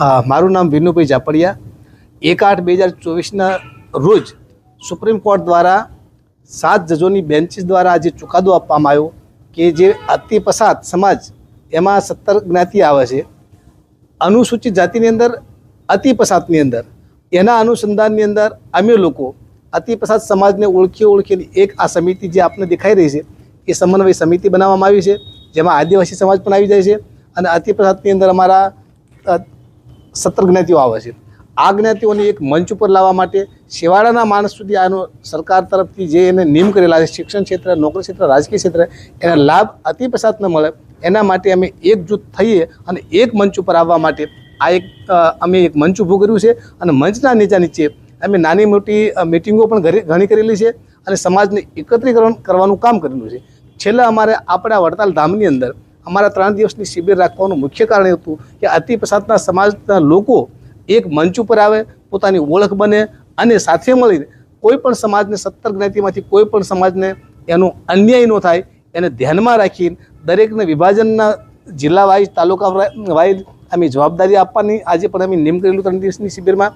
મારું નામ વિનુભાઈ જાપડિયા. એક આઠ બે હજાર ચોવીસના રોજ સુપ્રીમ કોર્ટ દ્વારા સાત જજોની બેન્ચીસ દ્વારા જે ચુકાદો આપવામાં આવ્યો કે જે અતિ પસાત સમાજ એમાં સત્તર જ્ઞાતિ આવે છે. અનુસૂચિત જાતિની અંદર, અતિ પસાતની અંદર. એના અનુસંધાનની અંદર અમે લોકો અતિ પસાત સમાજને ઓળખી ઓળખીને એક આ સમિતિ જે આપને દેખાઈ રહી છે, એ સમન્વય સમિતિ બનાવવામાં આવી છે, જેમાં આદિવાસી સમાજ પણ આવી જાય છે અને અતિ પસાતની અંદર અમારા સત્તર જ્ઞાતિઓ આવે છે. આ જ્ઞાતિઓને એક મંચ ઉપર લાવવા માટે શિવાળાના માણસ સુધી આનો સરકાર તરફથી જે એને નિયમ કરેલા છે, શિક્ષણ ક્ષેત્ર, નોકરી ક્ષેત્ર, રાજકીય ક્ષેત્ર, એના લાભ અતિ પસાત ન મળે. એના માટે અમે એકજૂથ થઈએ અને એક મંચ ઉપર આવવા માટે આ એક અમે એક મંચ ઊભું કર્યું છે અને મંચના નીચા નીચે અમે નાની મોટી મિટિંગો પણ ઘણી કરેલી છે અને સમાજને એકત્રીકરણ કરવાનું કામ કરેલું છે. છેલ્લા અમારે આપણા વડતાલ ધામની અંદર અમારા ત્રણ દિવસની શિબિર રાખવાનું મુખ્ય કારણ હતું કે અતિ પછાતના સમાજના લોકો એક મંચ ઉપર આવે, પોતાની ઓળખ બને અને સાથે મળીને કોઈ પણ સમાજને સત્તર જ્ઞાતિમાંથી કોઈ પણ સમાજને એનો અન્યાય ન થાય, એને ધ્યાનમાં રાખીને દરેકને વિભાજનના જિલ્લા વાઇઝ, તાલુકા વાઇઝ અમે જવાબદારી આપવાની. આજે પણ અમે નિમ કરેલું ત્રણ દિવસની શિબિરમાં.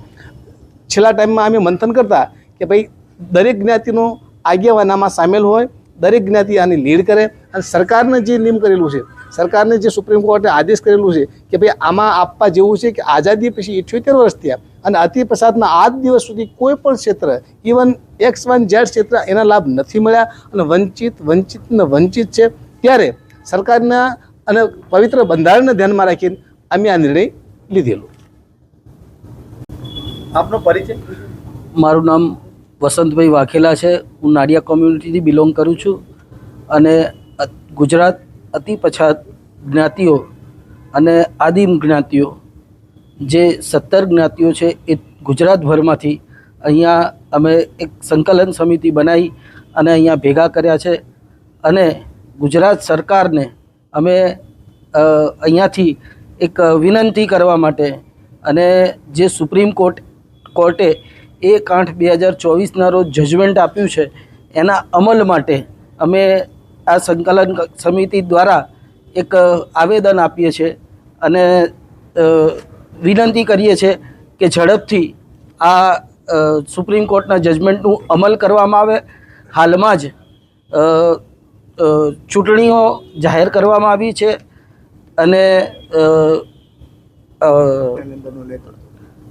છેલ્લા ટાઈમમાં અમે મંથન કરતા કે ભાઈ, દરેક જ્ઞાતિનો આગેવાનામાં સામેલ હોય, દરેક જ્ઞાતિ આની લીડ કરે અને સરકારને જે નિયમ કરેલું છે સરકારને જે સુપ્રીમ કોર્ટે આદેશ કરેલું છે કે ભાઈ આમાં આપવા જેવું છે કે આઝાદી પછી ઇઠ્યોતેર વર્ષ થયા અને અતિ પ્રસાદના આજ દિવસ સુધી કોઈ પણ ક્ષેત્ર ઇવન એક્સ વન ઝેડ ક્ષેત્ર એના લાભ નથી મળ્યા અને વંચિત વંચિત ને વંચિત છે. ત્યારે સરકારના અને પવિત્ર બંધારણને ધ્યાનમાં રાખીને અમે આ નિર્ણય લીધેલો. આપનો પરિચય? મારું નામ વસંતભાઈ વાઘેલા છે. હું નાડિયા કોમ્યુનિટીથી બિલોંગ કરું છું અને ગુજરાત અતિ પછાત જ્ઞાતિઓ અને આદિમ જ્ઞાતિઓ, જે સત્તર જ્ઞાતિઓ છે એ ગુજરાતભરમાંથી અહીંયા અમે એક સંકલન સમિતિ બનાવી અને અહીંયા ભેગા કર્યા છે અને ગુજરાત સરકારને અમે અહીંયાથી એક વિનંતી કરવા માટે અને જે સુપ્રીમ કોર્ટ, કોર્ટે એક આઠ બે હજાર ચોવીસના રોજ જજમેન્ટ આપ્યું છે એના અમલ માટે અમે આ સંકલન સમિતિ દ્વારા એક આવેદન આપીએ છીએ અને વિનંતી કરીએ છીએ કે ઝડપથી આ સુપ્રીમ કોર્ટના જજમેન્ટનું અમલ કરવામાં આવે. હાલમાં જ ચૂંટણીઓ જાહેર કરવામાં આવી છે અને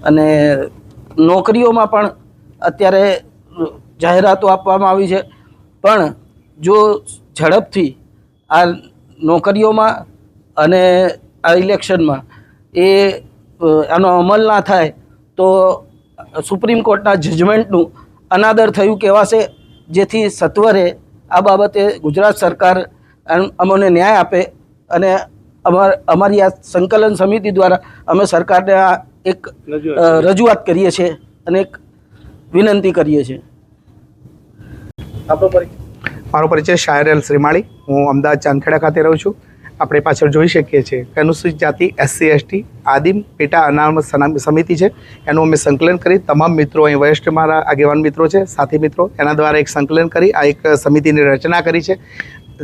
અને નોકરીઓમાં પણ અત્યારે જાહેરાતો આપવામાં આવી છે. પણ જો ઝડપથી આ નોકરીઓમાં અને આ ઇલેક્શનમાં એ આનો અમલ ના થાય તો સુપ્રીમ કોર્ટના જજમેન્ટનું અનાદર થયું કહેવાશે જેથી સત્વરે આ બાબતે ગુજરાત સરકાર અમ- અમને ન્યાય આપે અને અમાર અમારી આ સંકલન સમિતિ દ્વારા અમે સરકારને આ એક રજૂઆત કરીએ છીએ. અને એક વિનંતી કરીએ છીએ. આપણો પરિચય. મારો પરિચય શાયર એલ શ્રીમાળી. હું અમદાવાદ ચાંદખેડા ખાતે રહું છું. આપણે પાછળ જોઈ શકીએ છીએ કે અનુસૂચિત જાતિ એસસી, એસટી, આદિમ, પેટા અનામત સમિતિ છે. એનું અમે સંકલન કરી તમામ મિત્રો, અહીં વરિષ્ઠ મારા આગેવાન મિત્રો છે, સાથી મિત્રો, એના દ્વારા એક સંકલન કરી, આ એક સમિતિની રચના કરી છે.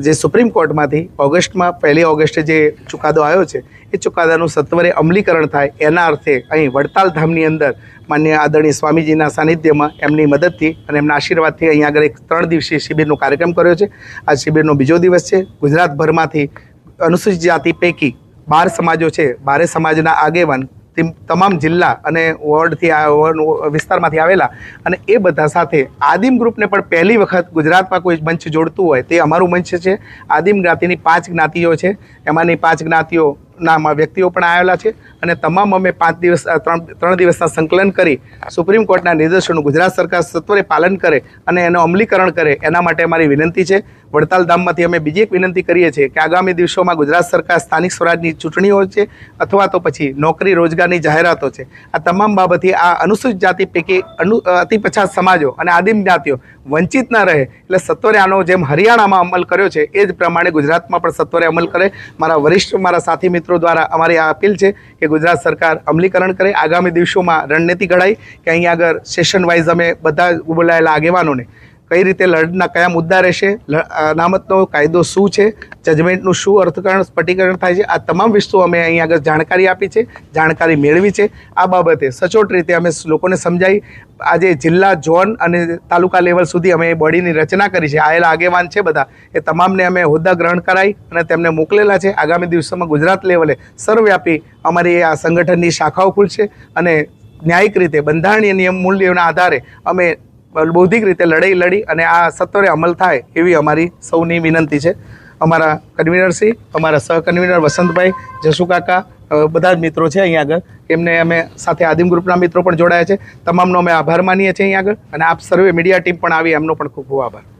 જે સુપ્રીમ કોર્ટમાંથી ઓગસ્ટમાં, પહેલી ઓગસ્ટે જે ચુકાદો આવ્યો છે, એ ચુકાદાનું સત્વરે અમલીકરણ થાય એના અર્થે અહીં વડતાલ ધામની અંદર માન્ય આદરણીય સ્વામીજીના સાનિધ્યમાં એમની મદદથી અને એમના આશીર્વાદથી અહીંયા આગળ એક ત્રણ દિવસીય શિબિરનો કાર્યક્રમ કર્યો છે. આ શિબિરનો બીજો દિવસ છે. ગુજરાતભરમાંથી અનુસૂચિત જાતિ પૈકી બાર સમાજો છે. બારે સમાજના આગેવાન તેમ તમામ જિલ્લા અને વોર્ડથી આ વિસ્તારમાંથી આવેલા અને એ બધા સાથે આદિમ ગ્રુપને પણ પહેલી વખત ગુજરાતમાં કોઈ મંચ જોડતું હોય તે અમારું મંચ છે. આદિમ જ્ઞાતિની પાંચ જ્ઞાતિઓ છે. એમાંની પાંચ જ્ઞાતિઓ ના વ્યક્તિઓ પણ આવેલા છે અને તમામ અમે પાંચ દિવસ ત્રણ દિવસના સંકલન કરી સુપ્રીમ કોર્ટના નિર્દેશોનું ગુજરાત સરકાર સત્વરે પાલન કરે અને એનું અમલીકરણ કરે એના માટે અમારી વિનંતી છે. વડતાલ ધામમાંથી અમે બીજી એક વિનંતી કરીએ છીએ કે આગામી દિવસોમાં ગુજરાત સરકાર સ્થાનિક સ્વરાજની ચૂંટણીઓ છે અથવા તો પછી નોકરી રોજગારની જાહેરાતો છે. આ તમામ બાબતે આ અનુસૂચિત જાતિ પૈકી અનુ અતિ પછાત સમાજો અને આદિમ જ્ઞાતિઓ વંચિત ના રહે એટલે સત્વરે આનો જેમ હરિયાણામાં અમલ કર્યો છે એ જ પ્રમાણે ગુજરાતમાં પણ સત્વરે અમલ કરે. મારા વરિષ્ઠ, મારા સાથી મિત્રો દ્વારા અમારી આ અપીલ છે કે ગુજરાત સરકાર અમલીકરણ કરે. આગામી દિવસોમાં રણનીતિ ઘડાય. કે અહીંયા આગળ સેશન વાઇઝ અમે બધા બોલાયેલા આગેવાનોને કઈ રીતે લડના કયા મુદ્દા રહેશે અનામતનો કાયદો શું છે જજમેન્ટનું શું અર્થકરણ સ્પટીકરણ થાય છે, આ તમામ વિષયો અમે અહીં આગળ જાણકારી આપી છે, જાણકારી મેળવી છે. આ બાબતે સચોટ રીતે અમે લોકોને સમજાવી. આજે જિલ્લા ઝોન અને તાલુકા લેવલ સુધી અમે એ બોડીની રચના કરી છે. આયેલા આગેવાન છે બધા. એ તમામને અમે હોદ્દા ગ્રહણ કરાવી અને તેમને મોકલેલા છે. આગામી દિવસોમાં ગુજરાત લેવલે સર્વવ્યાપી અમારી આ સંગઠનની શાખાઓ ખુલશે અને ન્યાયિક રીતે બંધારણીય નિયમ મૂલ્યોના આધારે અમે બૌદ્ધિક રીતે લડાઈ લડી અને આ સત્વરે અમલ થાય એવી અમારી સૌની વિનંતી છે. અમારા કન્વીનરશ્રી અમારા સહકન્વીનર વસંતભાઈ, જસુ કાકા બધા જ મિત્રો છે અહીં આગળ. એમને અમે સાથે આદિમ ગ્રુપના મિત્રો પણ જોડાયા છે. તમામનો અમે આભાર માનીએ છીએ અહીંયા આગળ અને આપ સર્વે મીડિયા ટીમ પણ આવી. એમનો પણ ખૂબ ખૂબ આભાર.